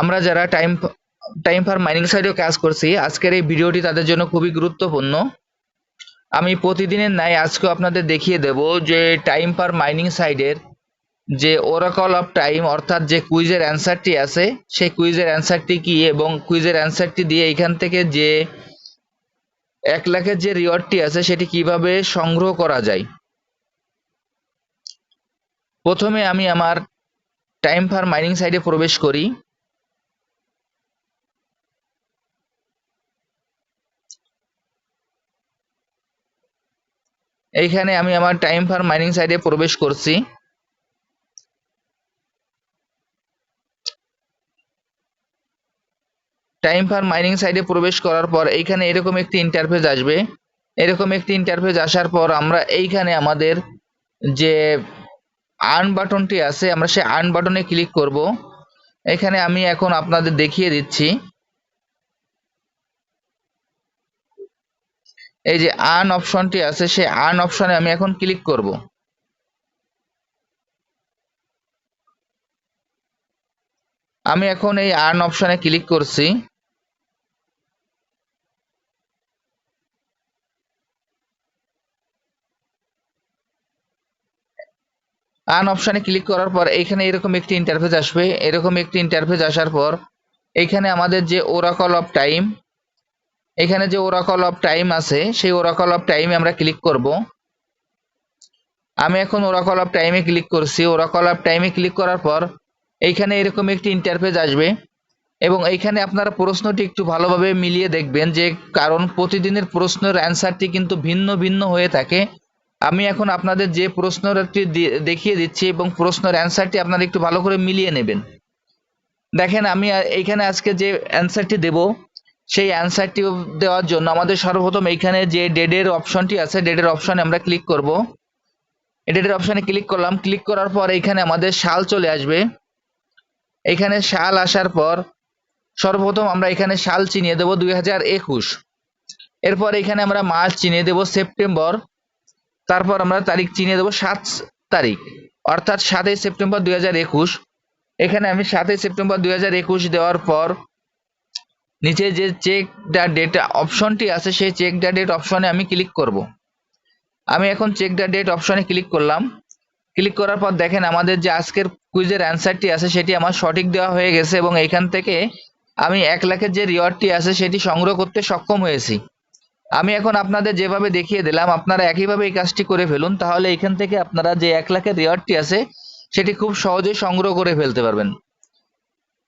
আমরা যারা time time for mining সাইডেও কাজ করছি, আজকের এই ভিডিওটি তাদের জন্য খুবই গুরুত্বপূর্ণ। আমি প্রতিদিনের ন্যায় আজকেও আপনাদের দেখিয়ে দেব যে টাইম ফর মাইনিং সাইডের যে ওরাকল অফ টাইম অর্থাৎ যে কুইজের অ্যান্সারটি আছে, সেই কুইজের অ্যান্সারটি কি এবং কুইজের অ্যান্সারটি দিয়ে এখান থেকে যে এক লাখের যে রিওয়ার্ডটি আছে, সেটি কীভাবে সংগ্রহ করা যায়। প্রথমে আমি আমার টাইম ফর মাইনিং সাইডে প্রবেশ করি। এইখানে আমি আমার টাইম ফর মাইনিং সাইডে প্রবেশ করছি। টাইম ফর মাইনিং সাইডে প্রবেশ করার পর এইখানে এরকম একটি ইন্টারফেস আসবে। এরকম একটি ইন্টারফেস আসার পর আমরা এইখানে আমাদের যে আর্ন বাটনটি আছে, আমরা সেই আর্ন বাটনে ক্লিক করব। এখানে আমি এখন আপনাদের দেখিয়ে দিচ্ছি। এই যে আর্ন অপশনটি আছে, সেই আর্ন অপশনে আমি এখন ক্লিক করব। আমি এখন এই আর্ন অপশনে ক্লিক করছি। আর্ন অপশনে ক্লিক করার পর এখানে এরকম একটি ইন্টারফেস আসবে। এরকম একটি ইন্টারফেস আসার পর এখানে আমাদের যে ওরাকল অফ টাইম এখানে যে ওরাকল অফ টাইম আছে, সেই ওরাকল অফ টাইমে আমরা ক্লিক করব। আমি এখন ওরাকল অফ টাইমে ক্লিক করছি। ওরাকল অফ টাইমে ক্লিক করার পর এইখানে এরকম একটি ইন্টারফেস আসবে এবং এইখানে আপনারা প্রশ্নটি একটু ভালোভাবে মিলিয়ে দেখবেন যে, কারণ প্রতিদিনের প্রশ্নের অ্যান্সারটি কিন্তু ভিন্ন ভিন্ন হয়ে থাকে। আমি এখন আপনাদের যে প্রশ্নটি দেখিয়ে দিচ্ছি এবং প্রশ্নের অ্যান্সারটি আপনারা একটু ভালো করে মিলিয়ে নেবেন। দেখেন আমি এইখানে আজকে যে অ্যান্সারটি দেব সেই অ্যান্সারটি দেওয়ার জন্য আমাদের সর্বপ্রথম এইখানে যে ডেডের অপশনটি আছে ডেডের অপশনে আমরা ক্লিক করব। ডেডের অপশনে ক্লিক করলাম। ক্লিক করার পর এইখানে আমাদের সাল চলে আসবে। এখানে সাল আসার পর সর্বপ্রথম আমরা এখানে সাল চিনিয়ে দেবো দুই এরপর এখানে আমরা মাস চিনিয়ে দেবো সেপ্টেম্বর। তারপর আমরা তারিখ চিনিয়ে দেবো সাত তারিখ। অর্থাৎ সাতই সেপ্টেম্বর দুই হাজার একুশ। এখানে আমি সাতই সেপ্টেম্বর দুই দেওয়ার পর নিচে যে চেক দ্য ডেট অপশনটি আছে, সেই চেক দ্য ডেট অপশনে আমি ক্লিক করব। আমি এখন চেক দ্য ডেট অপশনে ক্লিক করলাম। ক্লিক করার পর দেখেন আমাদের যে আজকের কুইজের অ্যান্সারটি আছে, সেটি আমার সঠিক দেওয়া হয়ে গেছে এবং এইখান থেকে আমি এক লাখের যে রিওয়ার্ডটি আছে, সেটি সংগ্রহ করতে সক্ষম হয়েছি। আমি এখন আপনাদের যেভাবে দেখিয়ে দিলাম, আপনারা একইভাবে এই কাজটি করে ফেলুন, তাহলে এখান থেকে আপনারা যে এক লাখের রিওয়ার্ডটি আছে, সেটি খুব সহজেই সংগ্রহ করে ফেলতে পারবেন।